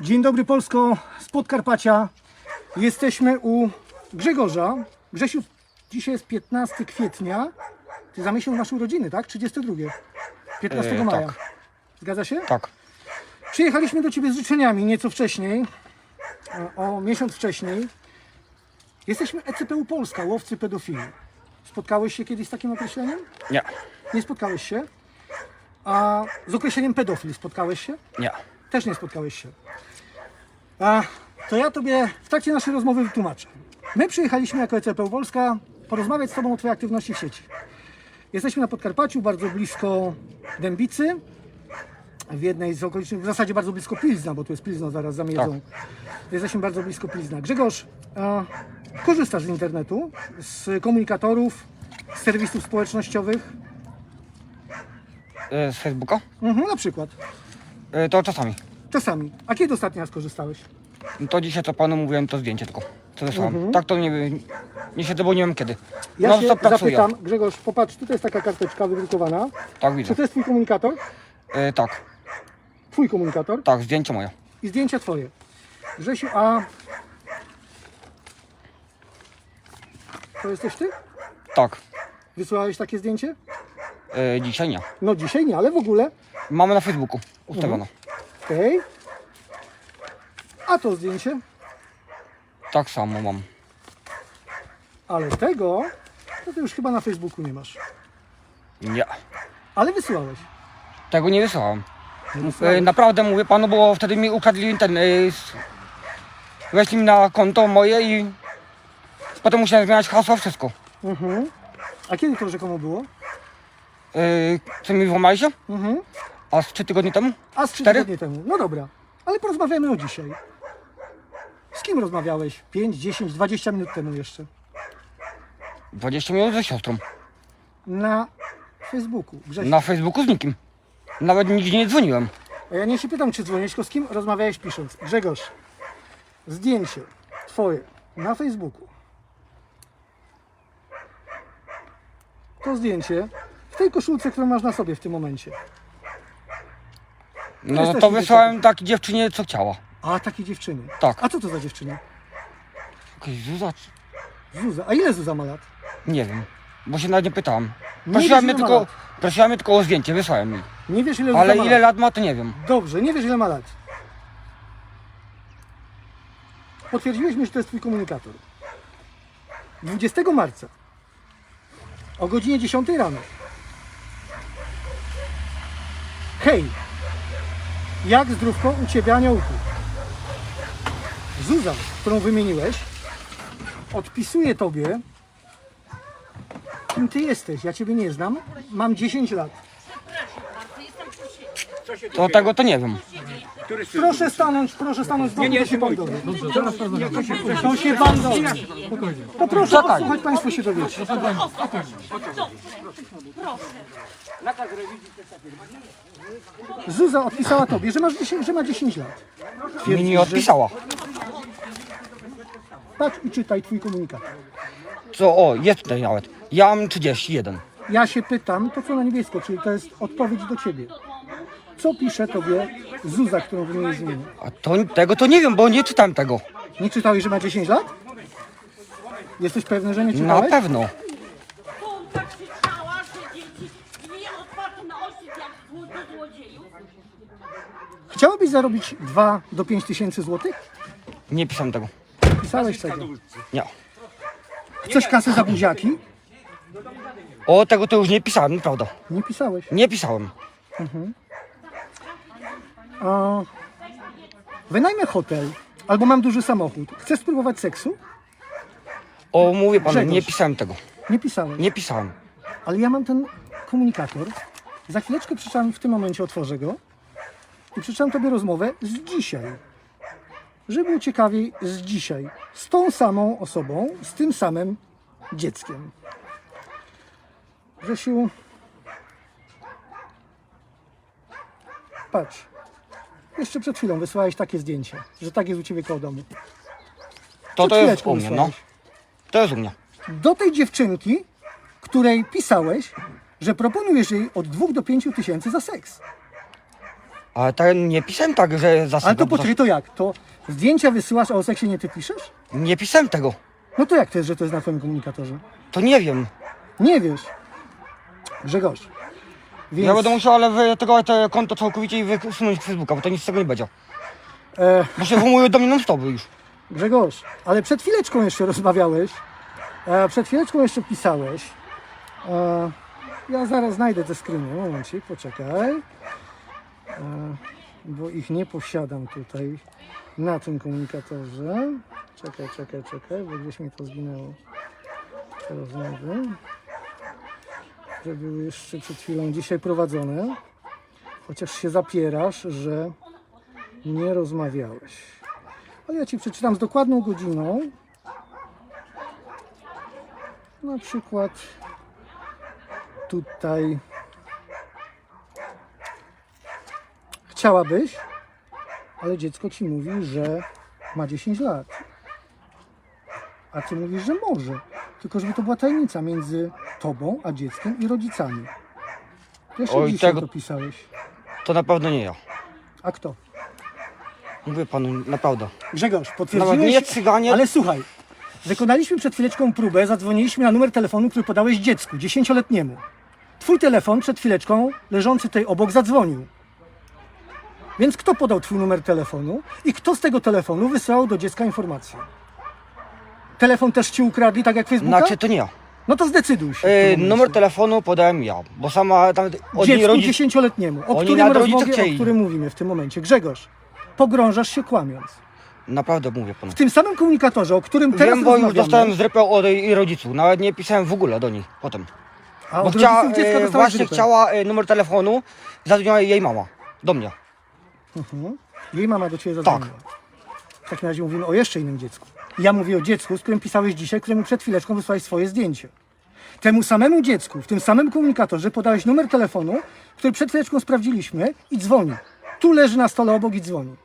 Dzień dobry Polsko z Podkarpacia. Jesteśmy u Grzegorza. Grzesiu, dzisiaj jest 15 kwietnia. Ty za miesiąc masz urodziny, tak? 32. 15 E, maja. tak. Zgadza się? Tak. Przyjechaliśmy do Ciebie z życzeniami nieco wcześniej, o miesiąc wcześniej. Jesteśmy ECPU Polska, łowcy pedofili. Spotkałeś się kiedyś z takim określeniem? Nie. Nie spotkałeś się? A z określeniem pedofil spotkałeś się? Nie. Też nie spotkałeś się. A to ja Tobie w trakcie naszej rozmowy wytłumaczę. My przyjechaliśmy jako ECPU Polska porozmawiać z Tobą o Twojej aktywności w sieci. Jesteśmy na Podkarpaciu, bardzo blisko Dębicy, w jednej z okolicznych, w zasadzie bardzo blisko Pilzna, bo tu jest Pilzno zaraz za miedzą. Jesteśmy bardzo blisko Pilzna. Grzegorz, a, korzystasz z internetu, z komunikatorów, z serwisów społecznościowych, E, Z Facebooka? mhm, na przykład, E, To czasami. Czasami. A kiedy ostatni raz korzystałeś? No To dzisiaj co panu mówiłem, to zdjęcie tylko. Co wysłałem. Tak to nie, nie siedzę, bo nie wiem kiedy. Ja no się to pracuję. zapytam, Grzegorz, popatrz, tutaj jest taka karteczka wydrukowana. Tak widzę. Czy to jest Twój komunikator? E, tak, Twój komunikator tak, zdjęcie moje. i zdjęcia Twoje. Grzesiu, a... To jesteś Ty? Tak. Wysłałeś takie zdjęcie? E, Dzisiaj nie. No dzisiaj nie, ale w ogóle. Mamy na Facebooku ustawiono. Okej. A to zdjęcie? Tak samo mam. Ale tego, to Ty już chyba na Facebooku nie masz. Nie. Ale wysyłałeś. Tego nie wysłałem. Nie E, naprawdę mówię panu, bo wtedy mi ukradli ten. E, s- weszli mi na konto moje i potem musiałem zmieniać hasło, wszystko. Mhm. A kiedy to rzekomo było? E, co mi włamali się? Mhm. A z trzy tygodnie temu? A z trzy Cztery? tygodnie temu. No dobra, ale porozmawiamy o dzisiaj. Z kim rozmawiałeś? 5, 10, 20 minut temu jeszcze. 20 minut ze siostrą. Na Facebooku. Grzesiu. Na Facebooku z nikim. Nawet nigdzie nie dzwoniłem. A ja nie się pytam, czy dzwonisz, tylko z kim rozmawiałeś pisząc. Grzegorz, zdjęcie twoje na Facebooku. To zdjęcie w tej koszulce, którą masz na sobie w tym momencie. No Jesteśmy to wysłałem takiej dziewczynie, co chciała. A, takiej dziewczyny. Tak. A co to za dziewczyna? Jakaś Zuza? czy- Zuza. A ile Zuza ma lat? Nie wiem, bo się nawet nie pytałam. Nie Prosiła wiesz, mnie ile ma tylko, lat. prosiła mnie tylko o zdjęcie, wysłałem jej. Nie wiesz, ile Zuza Ale ma ile lat? lat ma, to nie wiem. Dobrze, nie wiesz ile ma lat. Potwierdziłeś mi, że to jest twój komunikator. 20 marca o godzinie 10 rano. Hej, jak zdrówko u Ciebie aniołku? Zuza, którą wymieniłeś, odpisuje Tobie, kim Ty jesteś. Ja Ciebie nie znam, mam 10 lat. To tego to nie wiem. Proszę stanąć, proszę stanąć z boku, to się pan dowie. To się pan dowie. To proszę Czekaj. posłuchać, państwo się dowiecie. Zuza odpisała tobie, że, masz 10, że ma 10 lat. Mi nie odpisała. Patrz i czytaj twój komunikat. Co, o, jest tutaj nawet. Ja mam 31. Ja się pytam, to co na niebiesko, czyli to jest odpowiedź do ciebie. Co pisze tobie Zuza, którą wymieniłeś z imienia? A to, tego to nie wiem, bo nie czytałem tego. Nie czytałeś, że ma 10 lat? Jesteś pewny, że nie Na czytałeś? pewno. Kurwa krzyczała, że dzieci nie otwarte na oczy jak zło- do złodziejów. Chciałbyś zarobić 2 do 5 tysięcy złotych? Nie pisałem tego. Pisałeś tego. Nie. Chcesz kasę za buziaki? O, tego to już nie pisałem, naprawdę. Nie pisałeś. Nie pisałem. A, wynajmę hotel albo mam duży samochód. Chcesz spróbować seksu? O, mówię panu, Grzegorz. nie pisałem tego. Nie pisałem. Nie pisałem. Ale ja mam ten komunikator. Za chwileczkę przeczytam, w tym momencie otworzę go i przeczytam tobie rozmowę z dzisiaj. Żeby było ciekawiej, z dzisiaj. Z tą samą osobą, z tym samym dzieckiem. Grzesiu, patrz. Jeszcze przed chwilą wysłałeś takie zdjęcie, że tak jest u ciebie koło domu. To Przed to jest chwileczką u mnie, no. wysłałeś. To jest u mnie. do tej dziewczynki, której pisałeś, że proponujesz jej od 2 do 5 tysięcy za seks. Ale tak nie pisałem tak, że za Ale to poczekaj, to jak? To zdjęcia wysyłasz, a o seksie nie ty piszesz? Nie pisałem tego. No to jak to jest, że to jest na twoim komunikatorze? To nie wiem. Nie wiesz. Grzegorz. Więc, Ja będę musiał ale wy, tego te konto całkowicie i wysunąć z Facebooka, bo to nic z tego nie będzie. e, Bo się wymują do mnie non stop już. Grzegorz, ale przed chwileczką jeszcze rozmawiałeś, e, przed chwileczką jeszcze pisałeś. E, ja zaraz znajdę te screeny, momencik, poczekaj. E, bo ich nie posiadam tutaj na tym komunikatorze. Czekaj, czekaj, czekaj, bo gdzieś mi to zginęło. Te rozmowy. Które były jeszcze przed chwilą dzisiaj prowadzone. Chociaż się zapierasz, że nie rozmawiałeś. Ale ja Ci przeczytam z dokładną godziną. Na przykład tutaj chciałabyś, ale dziecko Ci mówi, że ma 10 lat. A Ty mówisz, że może. Tylko żeby to była tajemnica między Tobą, a dzieckiem i rodzicami. Jeszcze Oj, dzisiaj tego- to pisałeś. To na pewno nie ja. A kto? Mówię panu, naprawdę. Grzegorz, potwierdziłeś... Nawet nie cyganie. Ale słuchaj, wykonaliśmy przed chwileczką próbę, zadzwoniliśmy na numer telefonu, który podałeś dziecku, dziesięcioletniemu. Twój telefon przed chwileczką, leżący tutaj obok, zadzwonił. Więc kto podał twój numer telefonu i kto z tego telefonu wysłał do dziecka informację? Telefon też ci ukradli, tak jak Facebooka? Znaczy to nie ja. No to zdecyduj się. w E, momencie. numer telefonu podałem ja, bo sama tam od niej Dziecku rodzic... dziesięcioletniemu, o Oni którym nawet rodzice rozmowie, o którym mówimy w tym momencie. Grzegorz, pogrążasz się kłamiąc. Naprawdę mówię panu. W tym samym komunikatorze, o którym teraz Wiem, bo już rozmawiamy, dostałem zrypę od jej rodziców. Nawet nie pisałem w ogóle do niej potem. a Bo od chciała, rodziców dziecka e, dostałeś właśnie zrypę. chciała e, numer telefonu, zadzwoniła jej mama. Do mnie. Mhm. Jej mama do ciebie zadzwoniła. W takim razie mówimy o jeszcze innym dziecku. Ja mówię o dziecku, z którym pisałeś dzisiaj, któremu przed chwileczką wysłałeś swoje zdjęcie. Temu samemu dziecku, w tym samym komunikatorze podałeś numer telefonu, który przed chwileczką sprawdziliśmy i dzwoni. Tu leży na stole obok i dzwoni.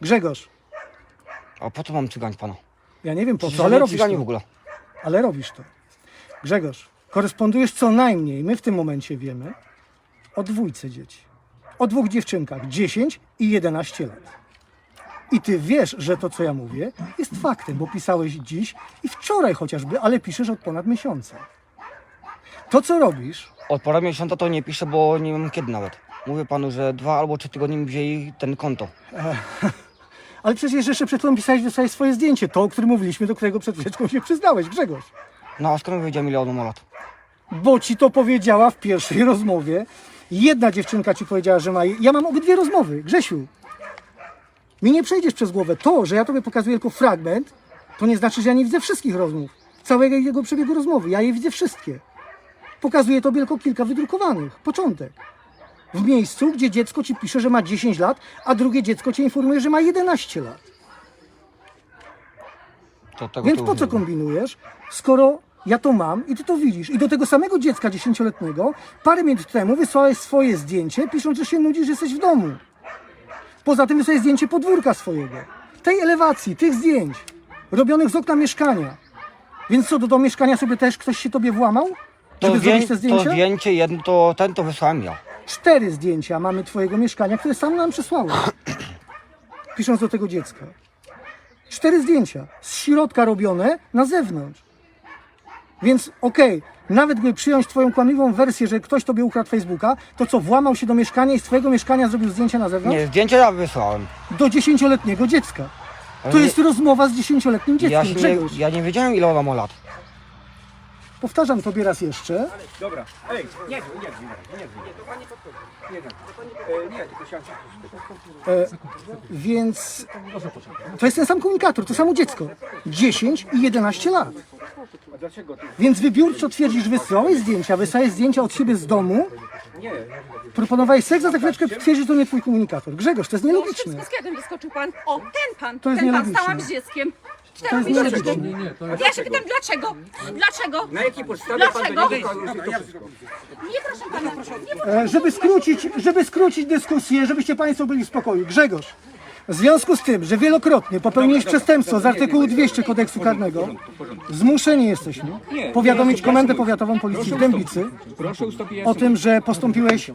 Grzegorz, A po co mam cygań pana? ja nie wiem po co, ale robisz cyganie w to. ogóle. Ale robisz to. Grzegorz, korespondujesz co najmniej, my w tym momencie wiemy, o dwójce dzieci. O dwóch dziewczynkach, 10 i 11 lat. I ty wiesz, że to, co ja mówię, jest faktem, bo pisałeś dziś i wczoraj chociażby, ale piszesz od ponad miesiąca. To, co robisz, Od pora miesiąca to nie piszę, bo nie wiem kiedy nawet. Mówię panu, że dwa albo trzy tygodnie mi wzięli ten konto. ale przecież jeszcze przed chwilą pisałeś, wysłałeś swoje zdjęcie, to, o którym mówiliśmy, do którego przed chwileczką się przyznałeś, Grzegorz. No a skąd wiedziałem ile on ma lat? Bo ci to powiedziała w pierwszej rozmowie. Jedna dziewczynka ci powiedziała, że ma. Ja mam obydwie rozmowy, Grzesiu. Mi nie przejdziesz przez głowę. To, że ja tobie pokazuję tylko fragment, to nie znaczy, że ja nie widzę wszystkich rozmów. Całego jego przebiegu rozmowy. Ja je widzę wszystkie. Pokazuję tobie tylko kilka wydrukowanych. Początek. W miejscu, gdzie dziecko ci pisze, że ma 10 lat, a drugie dziecko cię informuje, że ma 11 lat. Więc po co kombinujesz, skoro ja to mam i ty to widzisz? I do tego samego dziecka dziesięcioletniego parę minut temu wysłałeś swoje zdjęcie, pisząc, że się nudzisz, że jesteś w domu. Poza tym wysłałeś zdjęcie podwórka swojego. Tej elewacji, tych zdjęć, robionych z okna mieszkania. Więc co, do, do mieszkania sobie też ktoś się tobie włamał? To, Żeby zdję, zrobić te to zdjęcia? zdjęcie jedno, to ten to wysłałem ja. Cztery zdjęcia mamy twojego mieszkania, które sam nam przesłałeś. Pisząc do tego dziecka. Cztery zdjęcia. Z środka robione na zewnątrz. Więc okej, nawet gdyby przyjąć twoją kłamliwą wersję, że ktoś tobie ukradł Facebooka, to co, włamał się do mieszkania i z twojego mieszkania zrobił zdjęcia na zewnątrz? Nie, zdjęcie ja wysłałem. Do dziesięcioletniego dziecka. Ale To nie- jest rozmowa z dziesięcioletnim dzieckiem. Ja, się nie, Grzegorz, ja nie wiedziałem ile ona ma lat. powtarzam tobie raz jeszcze. Dobra, ej, nie, nie, nie, nie, nie, nie, to pani podchodzi. Nie, nie, e, nie, się Więc to jest ten sam komunikator, to samo dziecko. 10 i 11 lat. Dlaczego ty? Więc wybiórczo twierdzisz, wysłałeś zdjęcia, wysłałeś zdjęcia od siebie z domu, Nie, proponowałeś seks, a za chwileczkę twierdzisz, że to nie twój komunikator. Grzegorz, to jest nielogiczne. Z jakim wyskoczył pan? O, ten pan, To jest ten pan, nielogiczne. stałam z dzieckiem. To Cztery jest miesiące. nielogiczne. Ja się pytam, dlaczego? Dlaczego? na jakiej podstawie pan Dlaczego? do niego wszystko? Nie proszę pana, proszę. Nie E, Żeby skrócić, żeby skrócić dyskusję, żebyście Państwo byli w spokoju. Grzegorz, w związku z tym, że wielokrotnie popełniłeś przestępstwo z artykułu 200 kodeksu karnego, zmuszeni jesteśmy powiadomić Komendę Powiatową Policji w Dębicy o tym, że postąpiłeś,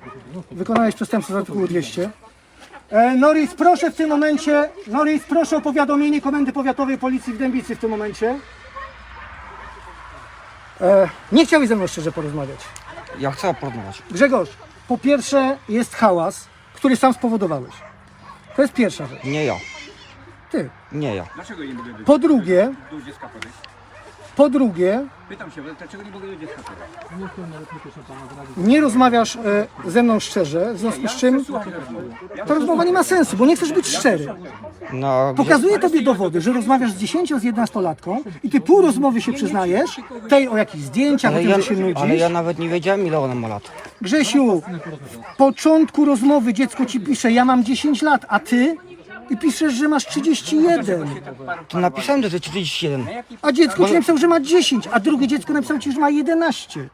wykonałeś przestępstwo z artykułu 200. E, Norris, proszę w tym momencie, Norris, proszę o powiadomienie Komendy Powiatowej Policji w Dębicy w tym momencie. E, nie chciałeś ze mną szczerze porozmawiać. Ja chcę porozmawiać. Grzegorz, po pierwsze jest hałas, który sam spowodowałeś. To jest pierwsza rzecz. Nie ja. Ty. Nie ja. Dlaczego nie mogę Po drugie, do dziecka podejść? Po drugie, Pytam się, dlaczego nie mogę do dziecka nie rozmawiasz e, ze mną szczerze, w związku z czym ta rozmowa nie ma sensu, bo nie chcesz być szczery. No, gdzie, Pokazuję tobie dowody, że rozmawiasz z 10 z 11-latką i ty pół rozmowy się przyznajesz, tej o jakichś zdjęciach, o ale, tym, ja, że się nudzisz. ale ja nawet nie wiedziałem ile ona ma lat. Grzesiu, w początku rozmowy dziecko ci pisze, ja mam 10 lat, a ty? I piszesz, że masz 31. To napisałem, że to 31. A dziecko ci napisał, że ma 10, a drugie dziecko napisał ci, że ma 11.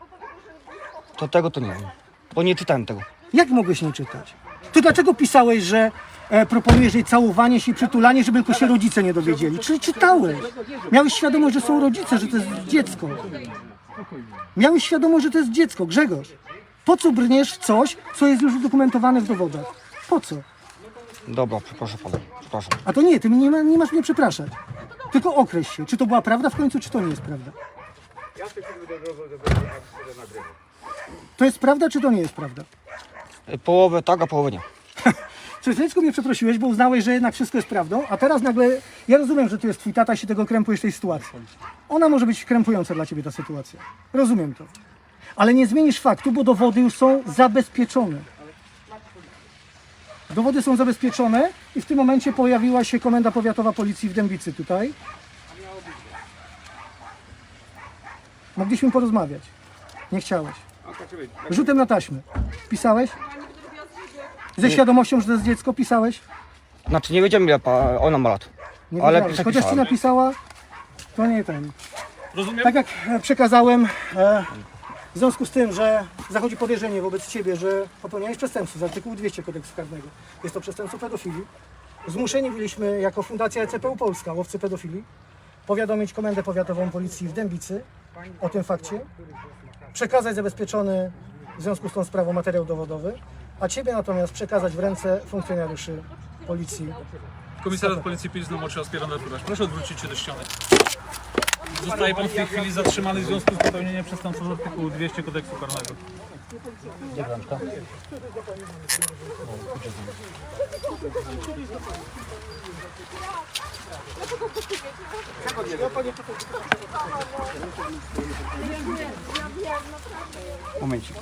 To tego to nie wiem. Bo nie czytałem tego. Jak mogłeś nie czytać? To dlaczego pisałeś, że e, proponujesz jej całowanie się i przytulanie, żeby tylko się rodzice nie dowiedzieli? Czyli czytałeś. Miałeś świadomość, że są rodzice, że to jest dziecko. Miałeś świadomość, że to jest dziecko. Grzegorz, po co brniesz w coś, co jest już udokumentowane w dowodach? Po co? Dobra, przepraszam pana. Przepraszam. A to nie, ty nie, ma, nie masz mnie przepraszać. Tylko określ się, czy to była prawda w końcu, czy to nie jest prawda. To jest prawda, czy to nie jest prawda? Połowę tak, a połowę nie. Przez chwileczkę mnie przeprosiłeś, bo uznałeś, że jednak wszystko jest prawdą, a teraz nagle, ja rozumiem, że tu jest twój tata, się tego krępujesz tej sytuacji. Ona może być krępująca dla ciebie ta sytuacja. Rozumiem to. Ale nie zmienisz faktu, bo dowody już są zabezpieczone. Dowody są zabezpieczone i w tym momencie pojawiła się Komenda Powiatowa Policji w Dębicy tutaj. Mogliśmy porozmawiać. Nie chciałeś. Rzutem na taśmę. Pisałeś? Ze świadomością, że to jest dziecko, pisałeś? Znaczy nie wiedziałem ile pa, ona ma lat. Nie Ale wiedziałeś. Chociaż ci przepisałem. napisała, to nie ten. Tak jak e, przekazałem, e, w związku z tym, że zachodzi podejrzenie wobec ciebie, że popełniałeś przestępstwo z artykułu 200 kodeksu karnego. Jest to przestępstwo pedofilii. Zmuszeni byliśmy jako Fundacja ECPU Polska, łowcy pedofilii, powiadomić Komendę Powiatową Policji w Dębicy o tym fakcie, przekazać zabezpieczony w związku z tą sprawą materiał dowodowy, a ciebie natomiast przekazać w ręce funkcjonariuszy Policji Komisariat Policji Pilzno Moczy Naturaż. Proszę odwrócić się do ściany. Zostaje pan w tej chwili zatrzymany w związku z popełnieniem przestępstwa z artykułu 200 kodeksu karnego. Momencik.